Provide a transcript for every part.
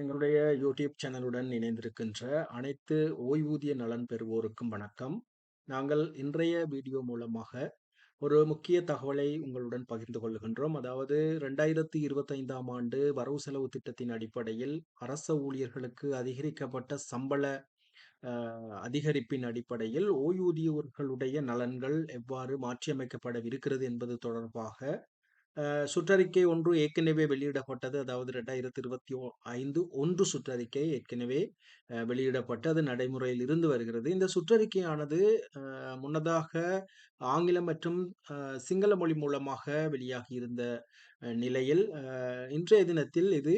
எங்களுடைய யூடியூப் சேனலுடன் இணைந்திருக்கின்ற அனைத்து ஓய்வூதிய நலன் பெறுவோருக்கும் வணக்கம். நாங்கள் இன்றைய வீடியோ மூலமாக ஒரு முக்கிய தகவலை உங்களுடன் பகிர்ந்து கொள்கின்றோம். அதாவது ரெண்டாயிரத்தி இருபத்தைந்தாம் ஆண்டு வரவு செலவு திட்டத்தின் அடிப்படையில் அரச ஊழியர்களுக்கு அதிகரிக்கப்பட்ட சம்பள அதிகரிப்பின் அடிப்படையில் ஓய்வூதியர்களுடைய நலன்கள் எவ்வாறு மாற்றியமைக்கப்படவிருக்கிறது என்பது தொடர்பாக சுற்றறிக்கை ஒன்று ஏற்கனவே வெளியிடப்பட்டது. அதாவது ரெண்டாயிரத்தி இருபத்தி ஐந்து ஒன்று சுற்றறிக்கை ஏற்கனவே வெளியிடப்பட்டு அது நடைமுறையில் இருந்து வருகிறது. இந்த சுற்றறிக்கையானது முன்னதாக ஆங்கிலம் மற்றும் சிங்கள மொழி மூலமாக வெளியாகி இருந்த நிலையில் இன்றைய தினத்தில் இது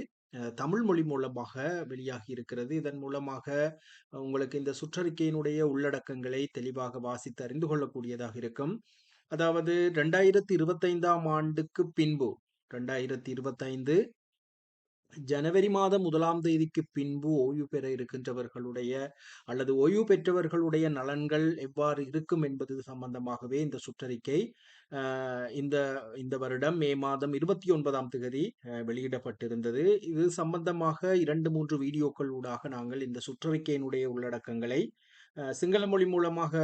தமிழ் மொழி மூலமாக வெளியாகி இருக்கிறது. இதன் மூலமாக உங்களுக்கு இந்த சுற்றறிக்கையினுடைய உள்ளடக்கங்களை தெளிவாக வாசித்து அறிந்து கொள்ளக்கூடியதாக இருக்கும். அதாவது ரெண்டாயிரத்தி இருபத்தைந்தாம் ஆண்டுக்கு பின்பு ரெண்டாயிரத்தி இருபத்தைந்து ஜனவரி மாதம் முதலாம் தேதிக்கு பின்பு ஓய்வு பெற இருக்கின்றவர்களுடைய அல்லது ஓய்வு பெற்றவர்களுடைய நலன்கள் எவ்வாறு இருக்கும் என்பது சம்பந்தமாகவே இந்த சுற்றறிக்கை இந்த இந்த வருடம் மே மாதம் இருபத்தி ஒன்பதாம் தேதி வெளியிடப்பட்டிருந்தது. இது சம்பந்தமாக இரண்டு மூன்று வீடியோக்கள் ஊடாக நாங்கள் இந்த சுற்றறிக்கையினுடைய உள்ளடக்கங்களை சிங்கள மொழி மூலமாக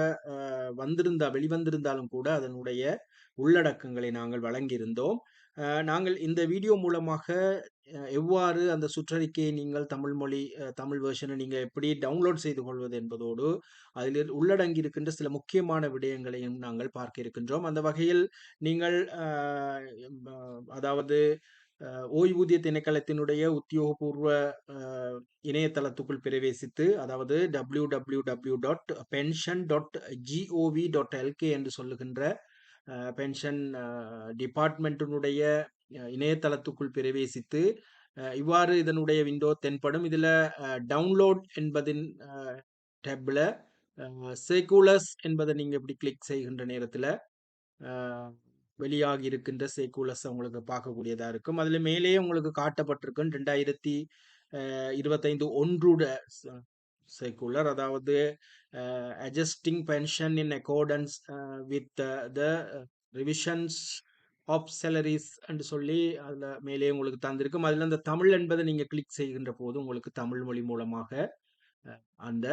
வந்திருந்தா வெளிவந்திருந்தாலும் கூட அதனுடைய உள்ளடக்கங்களை நாங்கள் வழங்கியிருந்தோம். நாங்கள் இந்த வீடியோ மூலமாக எவ்வாறு அந்த சுற்றறிக்கையை நீங்கள் தமிழ் மொழி தமிழ் வேர்ஷனை நீங்கள் எப்படி டவுன்லோட் செய்து கொள்வது என்பதோடு அதில் உள்ளடங்கி இருக்கின்ற சில முக்கியமான விடயங்களையும் நாங்கள் பார்க்க இருக்கின்றோம். அந்த வகையில் நீங்கள் அதாவது ஓய்வூதிய திணைக்களத்தினுடைய உத்தியோகபூர்வ இணையதளத்துக்குள் பிரவேசித்து அதாவது W W W dot pension dot GOV dot LK என்று சொல்லுகின்ற பென்ஷன் டிபார்ட்மெண்ட்டினுடைய இணையதளத்துக்குள் பிரவேசித்து இவ்வாறு இதனுடைய விண்டோ தென்படும். இதில் டவுன்லோட் என்பதின் டேப்பில் சேகுலஸ் என்பதை நீங்கள் இப்படி கிளிக் செய்கின்ற நேரத்தில் வெளியாகி இருக்கின்ற சேக்குலஸ் உங்களுக்கு பார்க்கக்கூடியதாக இருக்கும். அதில் மேலேயே உங்களுக்கு காட்டப்பட்டிருக்கும் ரெண்டாயிரத்தி இருபத்தைந்து ஒன்றுட சேகுலர் அதாவது adjusting pension in accordance with the revisions of salaries என்று சொல்லி அதில் மேலே உங்களுக்கு தந்திருக்கும். அதில் அந்த தமிழ் என்பதை நீங்கள் கிளிக் செய்கின்ற போது உங்களுக்கு தமிழ் மொழி மூலமாக அந்த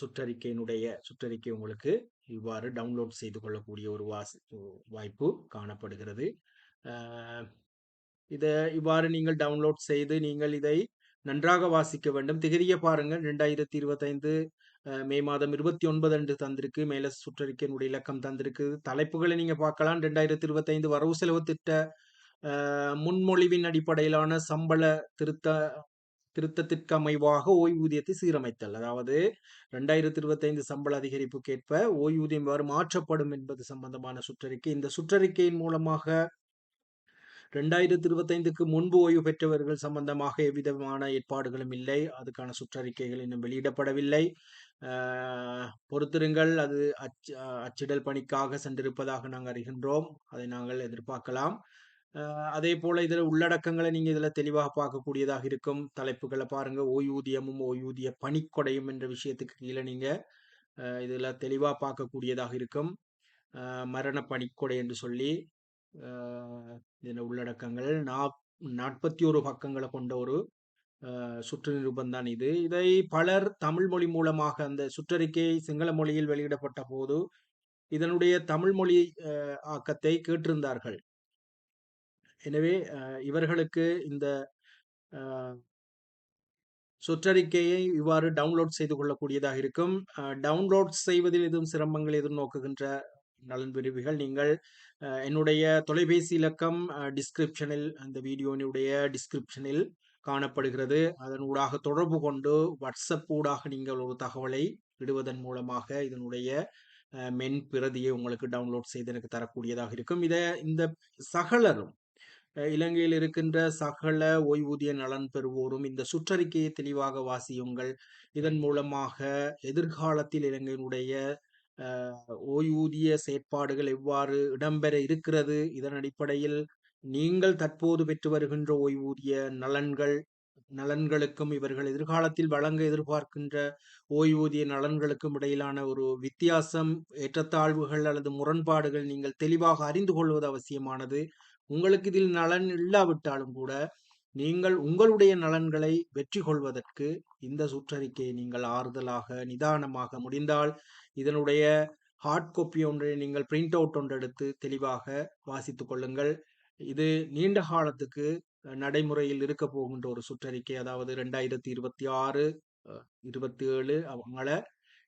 சுற்றறிக்கையினுடைய சுற்றறிக்கை உங்களுக்கு இவ்வாறு டவுன்லோட் செய்து கொள்ளக்கூடிய ஒரு வாசி வாய்ப்பு காணப்படுகிறது. இதை இவ்வாறு நீங்கள் டவுன்லோட் செய்து நீங்கள் இதை நன்றாக வாசிக்க வேண்டும். திகதியை பாருங்கள். ரெண்டாயிரத்தி இருபத்தைந்து மே மாதம் இருபத்தி ஒன்பது அன்று தந்திருக்கு. மேல சுற்றறிக்கையினுடைய இலக்கம் தந்திருக்கு. தலைப்புகளை நீங்க பார்க்கலாம். ரெண்டாயிரத்தி இருபத்தைந்து வரவு செலவு திட்ட முன்மொழிவின் அடிப்படையிலான சம்பள திருத்த திருத்தத்திற்கு அமைவாக ஓய்வூதியத்தை சீரமைத்தல். அதாவது ரெண்டாயிரத்தி இருபத்தைந்து சம்பள அதிகரிப்புக்கேற்ப ஓய்வூதியம் எவ்வாறு மாற்றப்படும் என்பது சம்பந்தமான சுற்றறிக்கை. இந்த சுற்றறிக்கையின் மூலமாக ரெண்டாயிரத்தி இருபத்தைந்துக்கு முன்பு ஓய்வு பெற்றவர்கள் சம்பந்தமாக எவ்விதமான ஏற்பாடுகளும் இல்லை. அதுக்கான சுற்றறிக்கைகள் இன்னும் வெளியிடப்படவில்லை. பொறுத்திருங்கள். அது அச் அச்சிடல் பணிக்காக சென்றிருப்பதாக நாங்கள் அறிகின்றோம். அதை நாங்கள் எதிர்பார்க்கலாம். அதே போல இதில் உள்ளடக்கங்களை நீங்கள் இதில் தெளிவாக பார்க்கக்கூடியதாக இருக்கும். தலைப்புகளை பாருங்க. ஓய்வூதியமும் ஓய்வூதிய பணிக்கொடையும் என்ற விஷயத்துக்கு கீழே நீங்கள் இதில் தெளிவாக பார்க்கக்கூடியதாக இருக்கும். மரண பணிக்கொடை என்று சொல்லி இதில் உள்ளடக்கங்கள். நாப் நாற்பத்தி ஒரு பக்கங்களை கொண்ட ஒரு சுற்று நிருபந்தான் இது. இதை பலர் தமிழ் மொழி மூலமாக அந்த சுற்றறிக்கை சிங்கள மொழியில் வெளியிடப்பட்ட போது இதனுடைய தமிழ் மொழி ஆக்கத்தை கேட்டிருந்தார்கள். எனவே இவர்களுக்கு இந்த சுற்றறிக்கையை இவ்வாறு டவுன்லோட் செய்து கொள்ளக்கூடியதாக இருக்கும். டவுன்லோட் செய்வதில் எதுவும் சிரமங்கள் எதிர்நோக்குகின்ற நலன் விரும்பிகள் நீங்கள் என்னுடைய தொலைபேசி இலக்கம் டிஸ்கிரிப்ஷனில் அந்த வீடியோனுடைய டிஸ்கிரிப்ஷனில் காணப்படுகிறது. அதன் ஊடாக தொடர்பு கொண்டு வாட்ஸ்அப் ஊடாக நீங்கள் ஒரு தகவலை விடுவதன் மூலமாக இதனுடைய மென் பிரதியை உங்களுக்கு டவுன்லோட் செய்து எனக்கு தரக்கூடியதாக இருக்கும். இதை இந்த சகலரும் இலங்கையில் இருக்கின்ற சகல ஓய்வூதிய நலன் பெறுவோரும் இந்த சுற்றறிக்கையை தெளிவாக வாசியுங்கள். இதன் மூலமாக எதிர்காலத்தில் இலங்கையினுடைய ஓய்வூதிய செயற்பாடுகள் எவ்வாறு இடம்பெற இருக்கிறது இதன் அடிப்படையில் நீங்கள் தற்போது பெற்று வருகின்ற ஓய்வூதிய நலன்கள் நலன்களுக்கும் இவர்கள் எதிர்காலத்தில் வழங்க எதிர்பார்க்கின்ற ஓய்வூதிய நலன்களுக்கும் இடையிலான ஒரு வித்தியாசம் ஏற்றத்தாழ்வுகள் அல்லது முரண்பாடுகள் நீங்கள் தெளிவாக அறிந்து கொள்வது அவசியமானது. உங்களுக்கு இதில் நலன் இல்லாவிட்டாலும் கூட நீங்கள் உங்களுடைய நலன்களை வெற்றி கொள்வதற்கு இந்த சுற்றறிக்கையை நீங்கள் ஆறுதலாக நிதானமாக முடிந்தால் இதனுடைய ஹார்ட் காப்பி ஒன்றை நீங்கள் பிரிண்ட் அவுட் ஒன்று எடுத்து தெளிவாக வாசித்துக் கொள்ளுங்கள். இது நீண்ட காலத்துக்கு நடைமுறையில் இருக்க போகின்ற ஒரு சுற்றறிக்கை. அதாவது ரெண்டாயிரத்தி இருபத்தி ஆறு இருபத்தி ஏழு அவங்கள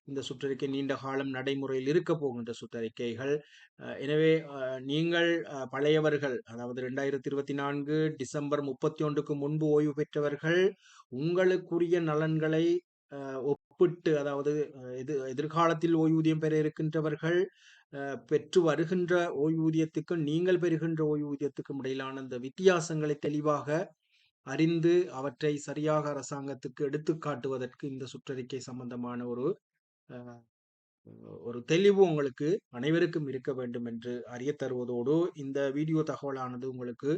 இந்த சுற்றறிக்கை நீண்ட காலம் நடைமுறையில் இருக்க போகின்ற சுற்றறிக்கைகள். எனவே நீங்கள் பழையவர்கள் அதாவது ரெண்டாயிரத்தி இருபத்தி நான்கு டிசம்பர் முப்பத்தி ஒன்றுக்கு முன்பு ஓய்வு பெற்றவர்கள் உங்களுக்குரிய நலன்களை ஒப்பிட்டு அதாவது எது எதிர்காலத்தில் ஓய்வூதியம் பெற இருக்கின்றவர்கள் பெற்று வருகின்ற ஓய்வூதியத்துக்கும் நீங்கள் பெறுகின்ற ஓய்வூதியத்துக்கும் இடையிலான அந்த வித்தியாசங்களை தெளிவாக அறிந்து அவற்றை சரியாக அரசாங்கத்துக்கு எடுத்து காட்டுவதற்கு இந்த சுற்றறிக்கை சம்பந்தமான ஒரு ஒரு தெளிவு உங்களுக்கு அனைவருக்கும் இருக்க வேண்டும் என்று அறிய தருவதோடு இந்த வீடியோ தகவலானது உங்களுக்கு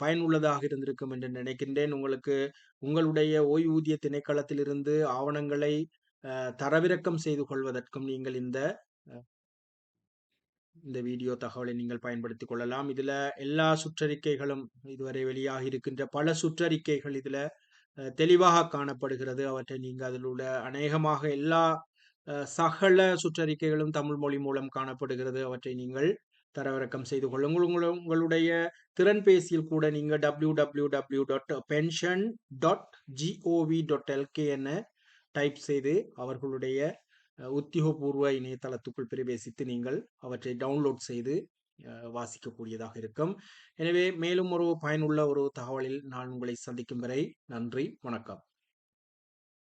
பயனுள்ளதாக இருந்திருக்கும் என்று நினைக்கின்றேன். உங்களுக்கு உங்களுடைய ஓய்வூதிய திணைக்களத்திலிருந்து ஆவணங்களை தரவிறக்கம் செய்து கொள்வதற்கும் நீங்கள் இந்த இந்த வீடியோ தகவலை நீங்கள் பயன்படுத்திக் கொள்ளலாம். இதுல எல்லா சுற்றறிக்கைகளும் இதுவரை வெளியாக இருக்கின்ற பல சுற்றறிக்கைகள் இதுல தெளிவாக காணப்படுகிறது. அவற்றை நீங்கள் அதில் உள்ள அநேகமாக எல்லா சகல சுற்றறிக்கைகளும் தமிழ் மொழி மூலம் காணப்படுகிறது. அவற்றை நீங்கள் தரவிறக்கம் செய்து கொள்ளுங்கள். உங்களுடைய திறன்பேசியில் கூட நீங்கள் W W W dot pension dot GOV dot LK என டைப் செய்து அவர்களுடைய உத்தியோகபூர்வ இணையதளத்துக்குள் பிரவேசித்து நீங்கள் அவற்றை டவுன்லோட் செய்து வாசிக்கக்கூடியதாக இருக்கும். எனவே மேலும் ஒரு பயனுள்ள ஒரு தகவலில் நான் உங்களை சந்திக்கும் வரை நன்றி வணக்கம்.